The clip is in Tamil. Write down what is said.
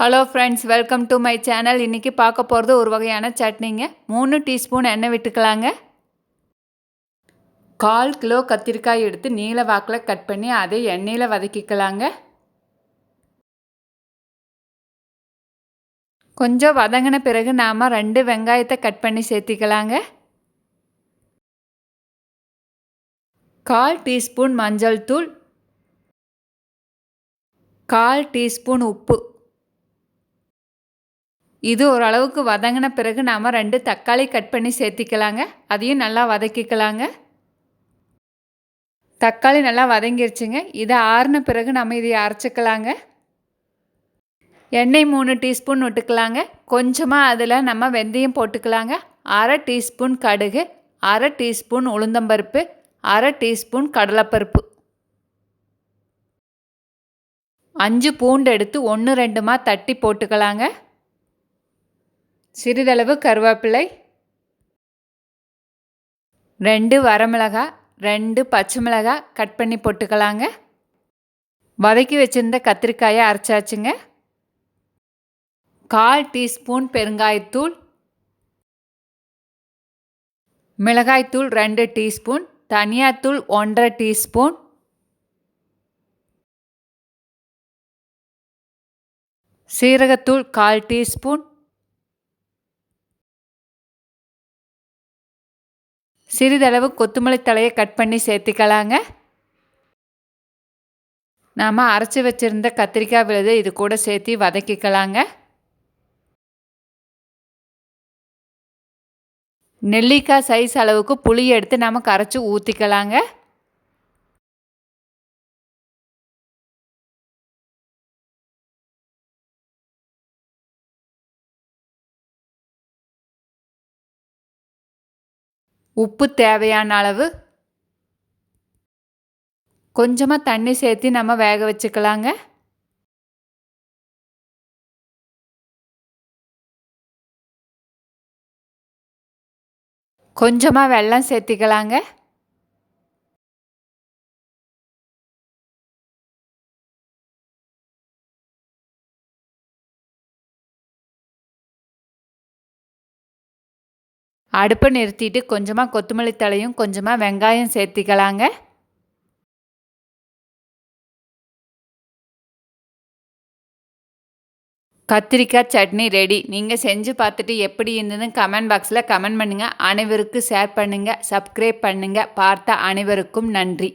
Hello friends welcome to my channel இன்றைக்கி பார்க்க போகிறது ஒரு வகையான சட்னிங்க. மூணு டீஸ்பூன் எண்ணெய் விட்டுக்கலாங்க. கால் கிலோ கத்திரிக்காய் எடுத்து நீல வாக்கில் கட் பண்ணி அதை எண்ணெயில் வதக்கிக்கலாங்க. கொஞ்சம் வதங்கின பிறகு நாம் ரெண்டு வெங்காயத்தை கட் பண்ணி சேர்த்திக்கலாங்க. கால் டீஸ்பூன் மஞ்சள் தூள். கால் டீஸ்பூன் உப்பு. இது ஓரளவுக்கு வதங்கின பிறகு நாம் ரெண்டு தக்காளி கட் பண்ணி சேர்த்திக்கலாங்க. அதையும் நல்லா வதக்கிக்கலாங்க. தக்காளி நல்லா வதங்கிருச்சுங்க. இதை ஆறின பிறகு நம்ம இதை அரைச்சிக்கலாங்க. எண்ணெய் மூணு டீஸ்பூன் விட்டுக்கலாங்க. கொஞ்சமாக அதில் நம்ம வெந்தயம் போட்டுக்கலாங்க. அரை டீஸ்பூன் கடுகு அரை டீஸ்பூன் உளுந்தம்பருப்பு அரை டீஸ்பூன் கடலைப்பருப்பு. அஞ்சு பூண்டு எடுத்து ஒன்று ரெண்டுமா தட்டி போட்டுக்கலாங்க. சிறிதளவு கருவேப்பிலை ரெண்டு வரமிளகாய் ரெண்டு பச்சை மிளகாய் கட் பண்ணி போட்டுக்கலாங்க. வதக்கி வச்சுருந்த கத்திரிக்காயை அரைச்சாச்சுங்க. கால் டீஸ்பூன் பெருங்காயத்தூள் மிளகாய்த்தூள் ரெண்டு டீஸ்பூன் தனியாத்தூள் ஒன்றரை டீஸ்பூன் சீரகத்தூள் கால் டீஸ்பூன் சிறிதளவு கொத்தமல்லி தலையை கட் பண்ணி சேர்த்துக்கலாங்க. நாம் அரைச்சி வச்சுருந்த கத்திரிக்காய் விழுது இது கூட சேர்த்து வதக்கிக்கலாங்க. நெல்லிக்காய் சைஸ் அளவுக்கு புளி எடுத்து நம்ம கரைச்சி ஊற்றிக்கலாங்க உப்பு தேவையான அளவு. கொஞ்சமாக தண்ணி சேர்த்து நம்ம வேக வச்சுக்கலாங்க. கொஞ்சமாக வெள்ளம் சேர்த்திக்கலாங்க. அடுப்பை நிறுத்திட்டு கொஞ்சமாக கொத்தமல்லி தலையும் கொஞ்சமாக வெங்காயம் சேர்த்திக்கலாங்க. கத்திரிக்காய் சட்னி ரெடி நீங்கள் செஞ்சு பார்த்துட்டு எப்படி இருந்ததுன்னு கமெண்ட் பாக்ஸில் கமெண்ட் பண்ணுங்கள் அனைவருக்கும் ஷேர் பண்ணுங்கள் சப்ஸ்கிரைப் பண்ணுங்கள் பார்த்த அனைவருக்கும் நன்றி.